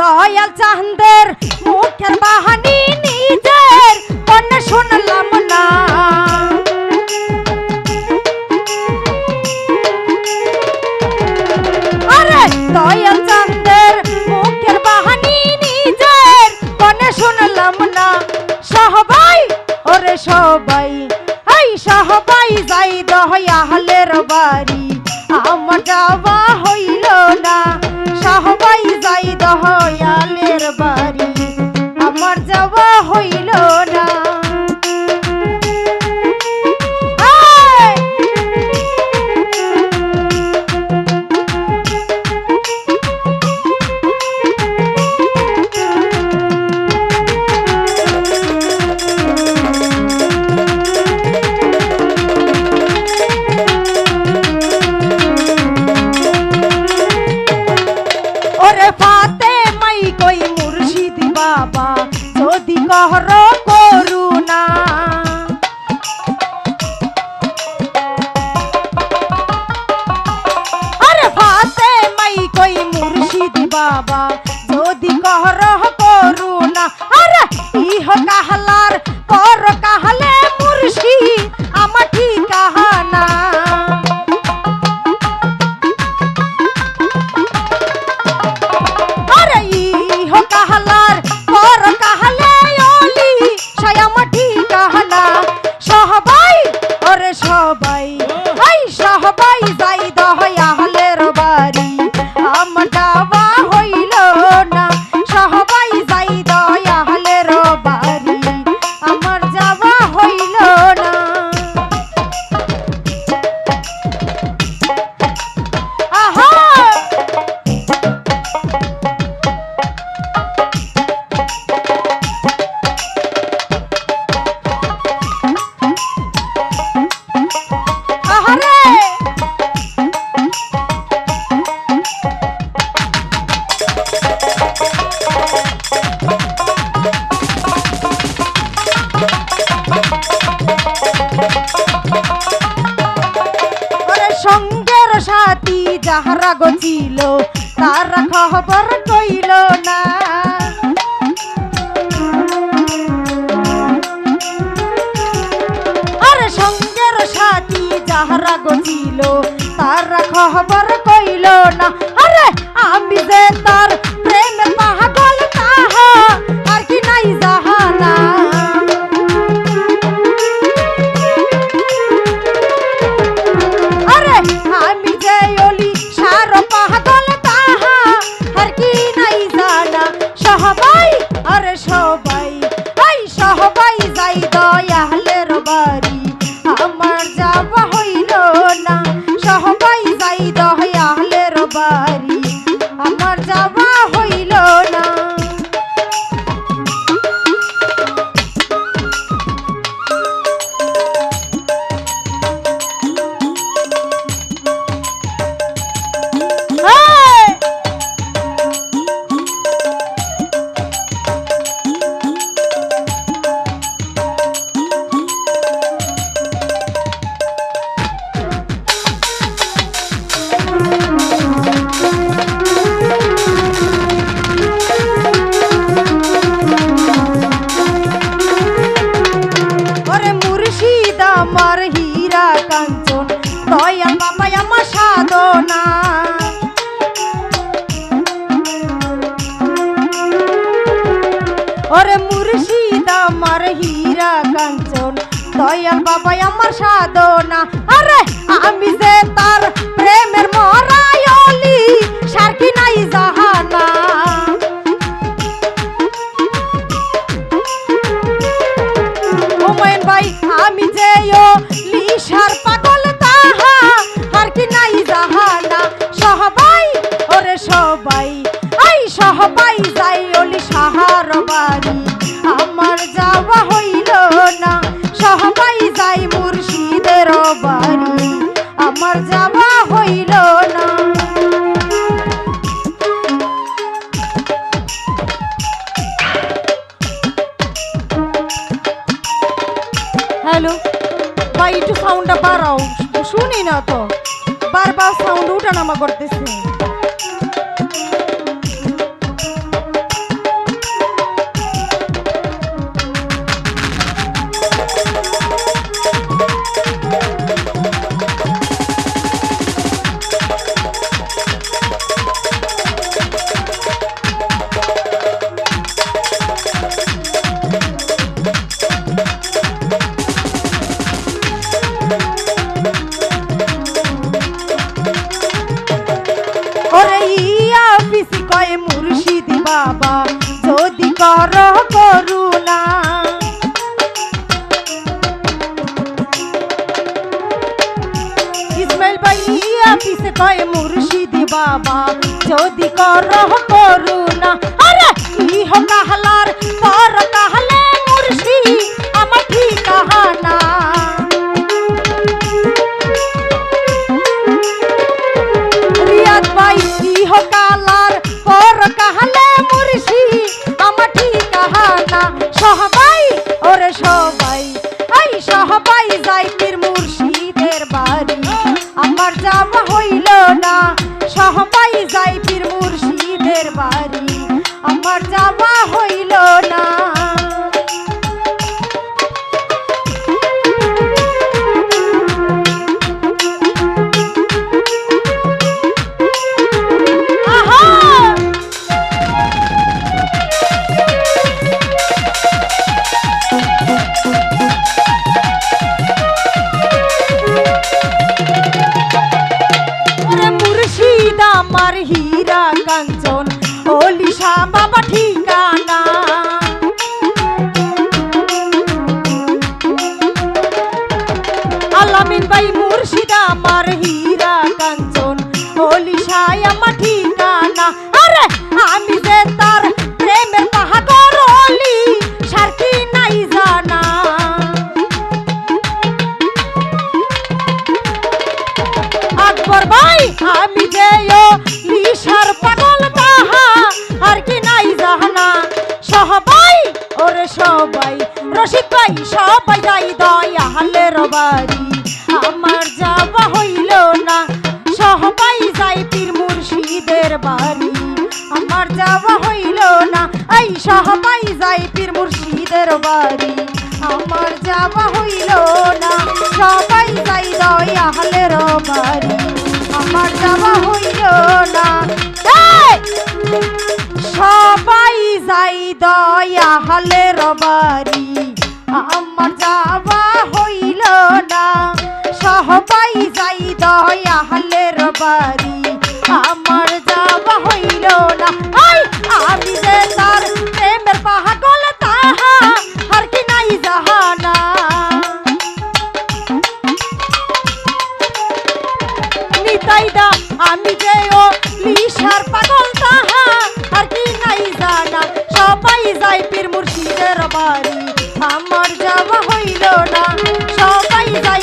দয়াল চান্দের মুখের বাহানি নিজের, কন্যা শুনলাম না। আরে দয়াল চান্দের মুখের বাহানি নিজের, কন্যা শুনলাম না। সবাই ওরে সবাই এই সবাই যাই দয়ালের বাড়ি। আমার যাওয়া খবর কইল না। আরে সঙ্গের সাথী যাহারা গছিল তারা খবর কইল না। ওরে মুর্শিদ আমার হীরা কাঞ্চন, দয়াল বাবা আমার সাধনা। আরে, আমি যে তার প্রেমের মরায়লি সারকি নাই জাহানা? হুমায়ুন ভাই, আমি যে ও লিসার পাগল তাহা আর কি নাই জাহানা? সবাই ওরে সবাই এই সবাই যাই সাহার বাড়ি আমার যাওয়া হইল না, সবাই যাই মুর্শিদের বাড়ি। আমার যাওয়া হইল না। হ্যালো, ভাই, একটু সাউন্ডটা বাড়াও। শুনি না তো। বারবার সাউন্ড উঠানামা করতেছে। ইসমাইল ভাই কিসে কয় মুর্শিদি বাবা? যদি করহ করুণা। আরে, ইহ কাহলার পর কাহলে মুর্শি আমার ঠিক রিয়াদ কাঞ্চন ওলিশা বাবা ঠিকানা ওরে সবাই রশিদ ভাই সবাই যাই হালের বাড়ি। আমার যাওয়া হইল না, সবাই যাই পীর মুর্শিদের বাড়ি। আমার যাওয়া হইল না, এই সবাই যাই পীর মুর্শিদের বাড়ি। আমার যাওয়া হইল না, সবাই যাই দয়া হালের বাড়ি। আমার যাওয়া হইল না সবাই যাই দয়া হালের বাড়ি আমার যাওয়া হইল না। সহবাই যাই দয়া হালের রবারি, আমার যাওয়া হইল না। আমি যে তার প্রেমের পাহাগল তাহা, আর কি নাই জাহানা। নিতাইদা, আমি যে ও লিসার পাগল তাহা যাই মুর্শিদের বাড়ি। আমার যাওয়া হইল না সবাই যাই